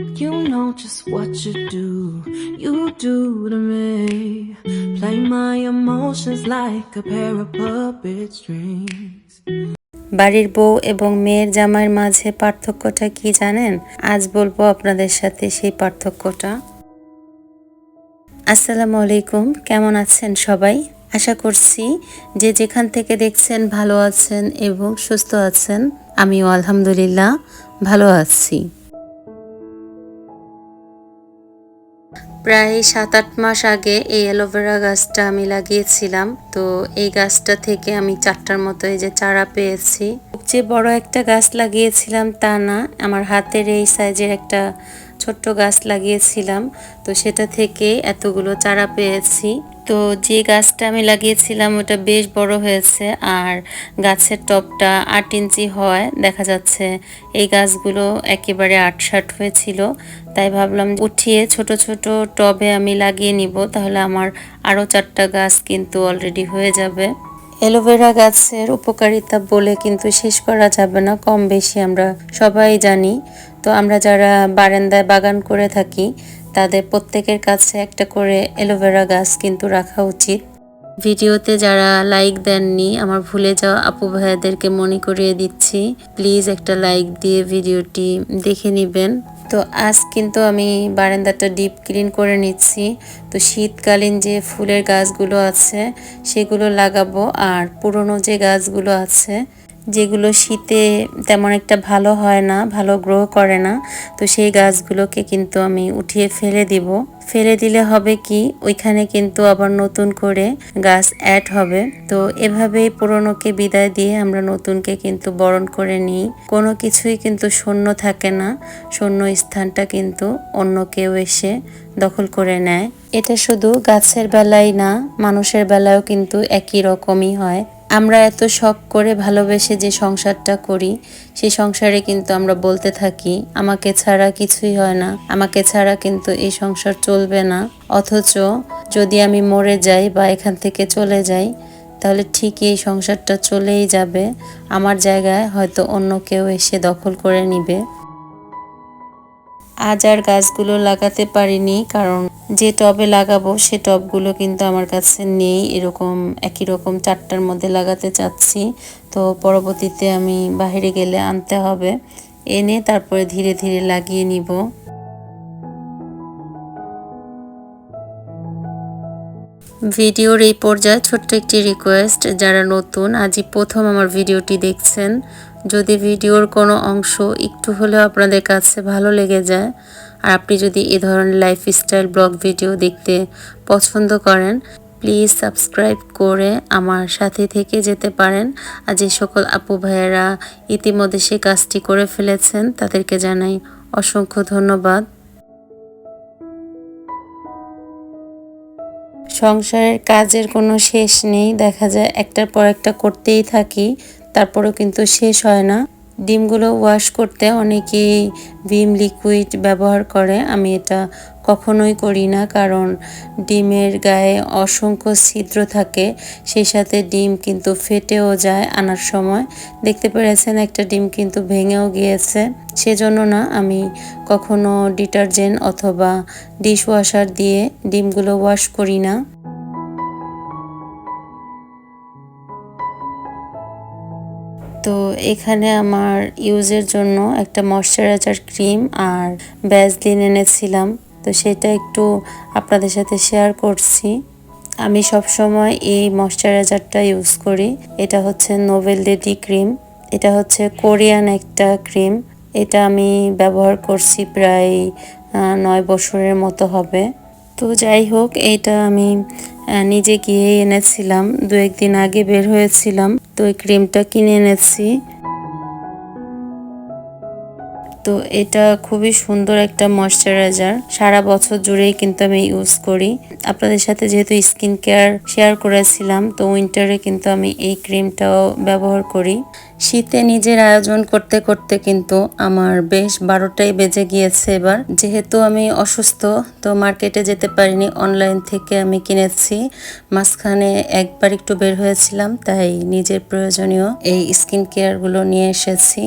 You know just what you do, you do to me. Play my emotions like a pair of puppet strings. বাড়ির বউ এবং মেয়ের জামাইয়ের মাঝে পার্থক্যটা কি জানেন? আজ বলব আপনাদের সাথে সেই পার্থক্যটা। আসসালামু আলাইকুম কেমন আছেন সবাই? আশা করছি যে যেখান থেকে দেখছেন ভালো আছেন এবং সুস্থ আছেন আমিও আলহামদুলিল্লাহ ভালো আছি। প্রায় সাত আট মাস আগে এই অ্যালোভেরা গাছটা আমি লাগিয়েছিলাম। তো এই গাছটা থেকে আমি চারটার মতো এই যে চারা পেয়েছি। যে বড় একটা গাছ লাগিয়েছিলাম তা না, আমার হাতের এই সাইজের একটা ছোট্ট গাছ লাগিয়েছিলাম। তো সেটা থেকে এতগুলো চারা পেয়েছি। তো যে গাছটা আমি লাগিয়েছিলাম ওটা বেশ বড় হয়েছে আর গাছের টপটা আট ইঞ্চি হয়, দেখা যাচ্ছে এই গাছগুলো একেবারে আটসাট হয়েছিল। তাই ভাবলাম উঠিয়ে ছোট ছোট টবে আমি লাগিয়ে নিব, তাহলে আমার আরও চারটা গাছ কিন্তু অলরেডি হয়ে যাবে। অ্যালোভেরা গাছের উপকারিতা বলে কিন্তু শেষ করা যাবে না, কম বেশি আমরা সবাই জানি। তো আমরা যারা বারান্দায় বাগান করে থাকি, তাদের প্রত্যেকের কাছে একটা করে অ্যালোভেরা গাছ কিন্তু রাখা উচিত। ভিডিওতে যারা লাইক দেননি, আমার ভুলে যাওয়া আপু ভাইয়াদেরকে মনে করিয়ে দিচ্ছি, প্লিজ একটা লাইক দিয়ে ভিডিওটি দেখে নেবেন। তো আজ কিন্তু আমি বারান্দাটা ডিপ ক্লিন করে নিচ্ছি। তো শীতকালীন যে ফুলের গাছগুলো আছে, সেগুলো লাগাবো। আর পুরনো যে গাছগুলো আছে যেগুলো শীতে তেমন একটা ভালো হয় না, ভালো গ্রো করে না, তো সেই গাছগুলোকে কিন্তু আমি উঠিয়ে ফেলে দিব। ফেলে দিলে হবে কি, ওইখানে কিন্তু আবার নতুন করে গাছ অ্যাড হবে। তো এভাবেই পুরনোকে বিদায় দিয়ে আমরা নতুনকে কিন্তু বরণ করে নিই। কোনো কিছুই কিন্তু শূন্য থাকে না, শূন্য স্থানটা কিন্তু অন্য কেউ এসে দখল করে নেয়। এটা শুধু গাছের বেলায় না, মানুষের বেলায়ও কিন্তু একই রকমই হয়। আমরা এত শখ করে ভালোবেসে যে সংসারটা করি সেই সংসারে কিন্তু আমরা বলতে থাকি, আমাকে ছাড়া কিছুই হয় না। আমাকে ছাড়া কিন্তু এই সংসার চলবে না। অথচ যদি আমি মরে যাই বা এখান থেকে চলে যাই, তাহলে ঠিকই এই সংসারটা চলেই যাবে। আমার জায়গায় হয়তো অন্য কেউ এসে দখল করে নিবে। আজ আর গাছগুলো লাগাতে পারিনি, কারণ যে টবে লাগাবো সে টবগুলো কিন্তু আমার কাছে নেই। এরকম, একই রকম চারটার মধ্যে লাগাতে চাচ্ছি। তো পরবর্তীতে আমি বাহিরে গেলে আনতে হবে। এনে তারপরে ধীরে ধীরে লাগিয়ে নিব। ভিডিওর এই পর্যায়ে ছোট্ট একটি রিকোয়েস্ট যারা নতুন, আজই প্রথম আমার ভিডিওটি দেখছেন। যদি ভিডিওর কোনো অংশ একটু হলেও আপনাদের কাছে ভালো লেগে যায়, আর আপনি যদি এ ধরনের লাইফস্টাইল ব্লগ ভিডিও দেখতে পছন্দ করেন প্লিজ সাবস্ক্রাইব করে আমার সাথে থেকে যেতে পারেন। আর যে সকল আপু ভাইয়েরা ইতিমধ্যে সে কাজটি করে ফেলেছেন, তাদেরকে জানাই অসংখ্য ধন্যবাদ। সংসারের কাজের কোনো শেষ নেই। দেখা যায় একটার পর একটা করতেই থাকি, তারপরেও কিন্তু শেষ হয় না। ডিমগুলো ওয়াশ করতে অনেকেই ভিম লিকুইড ব্যবহার করে। আমি এটা কখনোই করি না, কারণ ডিমের গায়ে অসংখ্য ছিদ্র থাকে। সেই সাথে ডিম কিন্তু ফেটেও যায় আনার সময়। দেখতে পেরেছেন, একটা ডিম কিন্তু ভেঙেও গিয়েছে। সেজন্য না, আমি কখনো ডিটারজেন্ট অথবা ডিশ ওয়াশার দিয়ে ডিমগুলো ওয়াশ করি না। তো এখানে আমার ইউজের জন্য একটা ময়শ্চারাইজার ক্রিম আর ব্যাজলিন এনেছিলাম। তো সেটা একটু আপনাদের সাথে শেয়ার করছি। আমি সব সময় এই ময়শ্চারাইজারটা ইউজ করি। এটা হচ্ছে নোভেল ডেডি ক্রিম এটা হচ্ছে কোরিয়ান একটা ক্রিম এটা আমি ব্যবহার করছি প্রায় নয় বছরের মতো হবে। তো যাই হোক, এটা আমি নিজে গিয়ে এনেছিলাম। দু একদিন আগে বের হয়েছিলাম। তো এই ক্রিমটা কিনে এনেছি। তো এটা খুবই সুন্দর একটা ময়শ্চারাইজার। সারা বছর জুড়েই কিন্তু আমি ইউজ করি। আপনাদের সাথে যেহেতু স্কিন কেয়ার শেয়ার করেছিলাম, তো উইন্টারে কিন্তু আমি এই ক্রিমটাও ব্যবহার করি। শীতে নিজের আয়োজন করতে করতে কিন্তু আমার বেশ বারোটাই বেজে গিয়েছে এবার। যেহেতু আমি অসুস্থ, তো মার্কেটে যেতে পারিনি, অনলাইন থেকে আমি কিনেছি। মাঝখানে একবার একটু বের হয়েছিলাম, তাই নিজের প্রয়োজনীয় এই স্কিন কেয়ারগুলো নিয়ে এসেছি।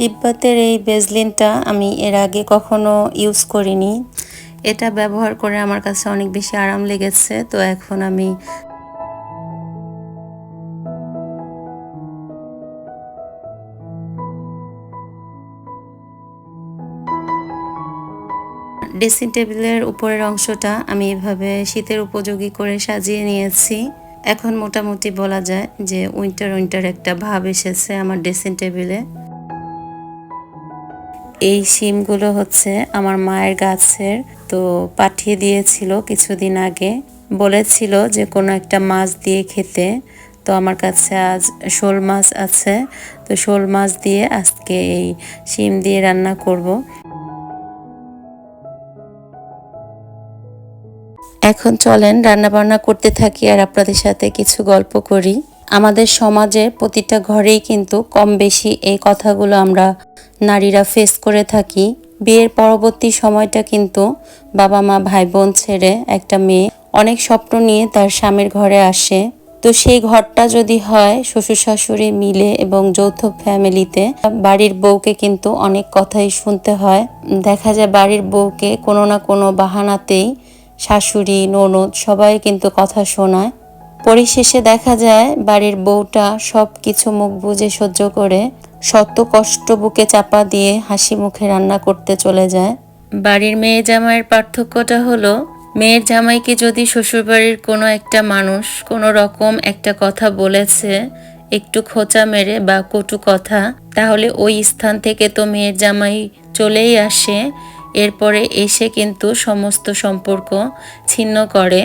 তিব্বতের এই বেজলিনটা আমি এর আগে কখনো ইউজ করিনি। এটা ব্যবহার করে আমার কাছে অনেক বেশি আরাম লেগেছে, তো এখন আমি ড্রেসিং টেবিলের উপরের অংশটা আমি এভাবে শীতের উপযোগী করে সাজিয়ে নিয়েছি। এখন মোটামুটি বলা যায় যে উইন্টার উইন্টার একটা ভাব এসেছে আমার ড্রেসিং টেবিলে। এই শিমগুলো হচ্ছে আমার মায়ের গাছের, তো পাঠিয়ে দিয়েছিল কিছুদিন আগে। বলেছিল যে কোনো একটা মাছ দিয়ে খেতে। তো আমার কাছে আজ শোল মাছ আছে। তো শোল মাছ দিয়ে আজকে এই শিম দিয়ে রান্না করব। এখন চলেন রান্না বান্না করতে থাকি আর আপনাদের সাথে কিছু গল্প করি। আমাদের সমাজে প্রতিটা ঘরেই কিন্তু কম বেশি এই কথাগুলো আমরা নারীরা ফেস করে থাকি। বিয়ের পরবর্তী সময়টা কিন্তু বাবা মা ভাই বোন ছেড়ে একটা মেয়ে অনেক স্বপ্ন নিয়ে তার স্বামীর ঘরে আসে। তো সেই ঘরটা যদি হয়, শ্বশুর শাশুড়ি মিলে এবং যৌথ ফ্যামিলিতে, বাড়ির বউকে কিন্তু অনেক কথাই শুনতে হয়। দেখা যায় বাড়ির বউকে কোনো না কোনো বাহানাতেই শাশুড়ি, ননদ সবাই কিন্তু কথা শোনায়। পরিশেষে দেখা যায়, বাড়ির বউটা সব কিছু মুখ বুঝে সহ্য করে শত কষ্ট বুকে চাপা দিয়ে হাসি মুখে রান্না করতে চলে যায়। বাড়ির মেয়ে জামাইয়ের পার্থক্যটা হলো, মেয়ের জামাইকে যদি শ্বশুরবাড়ির কোনো একটা মানুষ কোনো রকম একটা কথা বলেছে, একটু খোঁচা মেরে বা কটু কথা, তাহলে ওই স্থান থেকে তো মেয়ের জামাই চলেই আসে। এরপরে এসে কিন্তু সমস্ত সম্পর্ক ছিন্ন করে।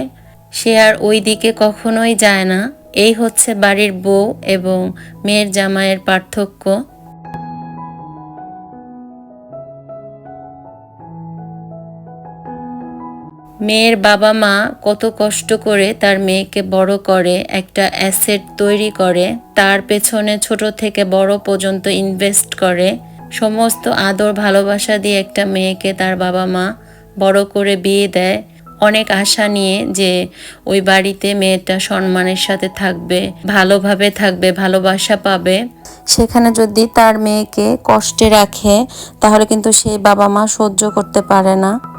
সে আর ওই দিকে কখনোই যায় না। এই হচ্ছে বাড়ির বউ এবং মেয়ের জামাইয়ের পার্থক্য। মেয়ের বাবা মা কত কষ্ট করে তার মেয়েকে বড় করে, একটা অ্যাসেট তৈরি করে, তার পেছনে ছোট থেকে বড় পর্যন্ত ইনভেস্ট করে, সমস্ত আদর ভালোবাসা দিয়ে একটা মেয়েকে তার বাবা মা বড় করে বিয়ে দেয়। অনেক আশা নিয়ে যে ওই বাড়িতে মেয়েটা সম্মানের সাথে থাকবে, ভালোভাবে থাকবে, ভালোবাসা পাবে। সেখানে যদি তার মেয়েকে কষ্টে রাখে, তাহলে কিন্তু সেই বাবা মা সহ্য করতে পারে না।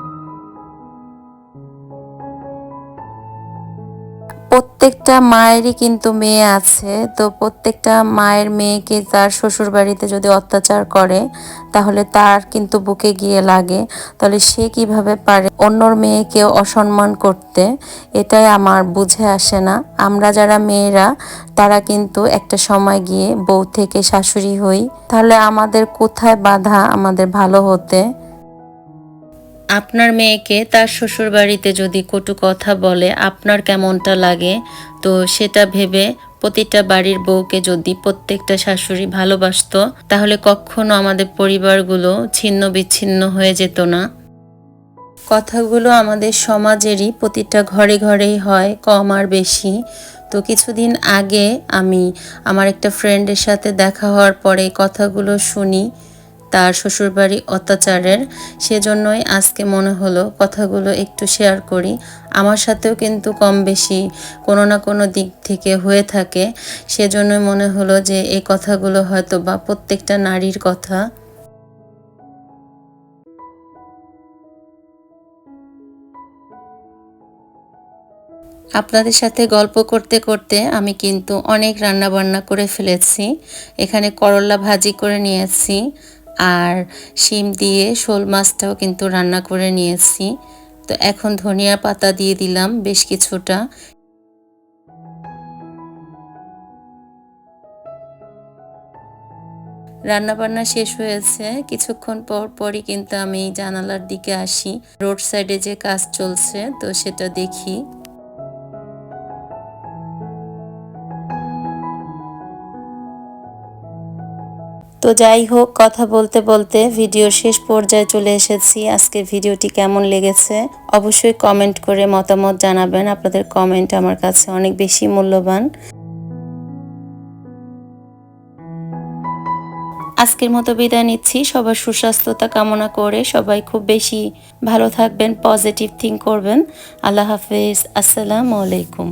প্রত্যেকটা মায়েরই কিন্তু মেয়ে আছে। তো প্রত্যেকটা মায়ের মেয়েকে তার শ্বশুর বাড়িতে যদি অত্যাচার করে, তাহলে তার কিন্তু বুকে গিয়ে লাগে। তাহলে সে কীভাবে পারে অন্যর মেয়েকে অসম্মান করতে? এটাই আমার বুঝে আসে না। আমরা যারা মেয়েরা, তারা কিন্তু একটা সময় গিয়ে বউ থেকে শাশুড়ি হই। তাহলে আমাদের কোথায় বাধা আমাদের ভালো হতে? আপনার মেয়েকে তার শ্বশুর বাড়িতে যদি কটু কথা বলে, আপনার কেমনটা লাগে? তো সেটা ভেবে প্রতিটা বাড়ির বউকে যদি প্রত্যেকটা শাশুড়ি ভালোবাসতো, তাহলে কখনো আমাদের পরিবারগুলো ছিন্ন বিচ্ছিন্ন হয়ে যেত না। কথাগুলো আমাদের সমাজেরই প্রতিটা ঘরে ঘরেই হয়, কম আর বেশি। তো কিছুদিন আগে আমি আমার একটা ফ্রেন্ডের সাথে দেখা হওয়ার পরে কথাগুলো শুনি। তার শ্বশুরবাড়ি অত্যাচারের। সেজন্যই আজকে মনে হলো কথাগুলো একটু শেয়ার করি। আমার সাথেও কিন্তু কম বেশি কোনো না কোনো দিক থেকে হয়ে থাকে। সেজন্যই মনে হলো যে এই কথাগুলো হয়তো বা প্রত্যেকটা নারীর কথা। আপনাদের সাথে গল্প করতে করতে আমি কিন্তু অনেক রান্না বান্না করে ফেলেছি। এখানে করলা ভাজি করে নিয়েছি। আর শিম দিয়ে শোল মাছটাও কিন্তু রান্না করে নিয়েছি। তো এখন ধনিয়া পাতা দিয়ে দিলাম বেশ কিছুটা। রান্না বান্না শেষ হয়েছে। কিছুক্ষণ পর পরই কিন্তু আমি জানালার দিকে আসি। রোড সাইডে যে কাজ চলছে, তো সেটা দেখি। তো যাই হোক, কথা বলতে বলতে ভিডিও শেষ পর্যায়ে চলে এসেছি। আজকে ভিডিওটি কেমন লেগেছে অবশ্যই কমেন্ট করে মতামত জানাবেন। আপনাদের কমেন্ট আমার কাছে অনেক বেশি মূল্যবান। আজকের মতো বিদায় নিচ্ছি। সবার সুস্বাস্থ্যতা কামনা করে সবাই খুব বেশি ভালো থাকবেন পজিটিভ থিঙ্ক করবেন। আল্লাহ হাফেজ। আসসালামু আলাইকুম।